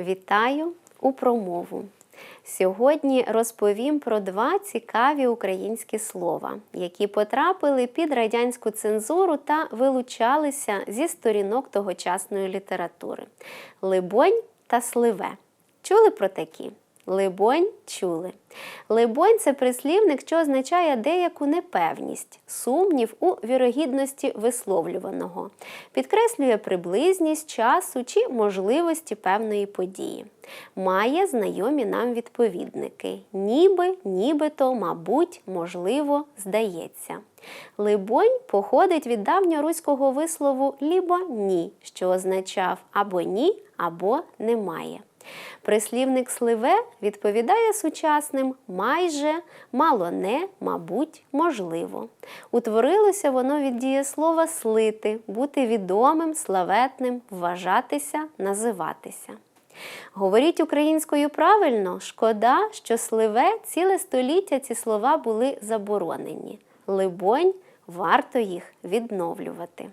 Вітаю у промову. Сьогодні розповім про два цікаві українські слова, які потрапили під радянську цензуру та вилучалися зі сторінок тогочасної літератури: либонь та сливе. Чули про такі? Либонь чули. Либонь це прислівник, що означає деяку непевність, сумнів у вірогідності висловлюваного, підкреслює приблизність часу чи можливості певної події. Має знайомі нам відповідники: ніби, нібито, мабуть, можливо, здається. Либонь походить від давньоруського вислову лібо ні, що означав або ні, або немає. Прислівник сливе відповідає сучасним майже, мало не, мабуть, можливо. Утворилося воно від дієслова слити, бути відомим, славетним, вважатися, називатися. Говоріть українською правильно, шкода, що сливе ціле століття ці слова були заборонені. Либонь, варто їх відновлювати.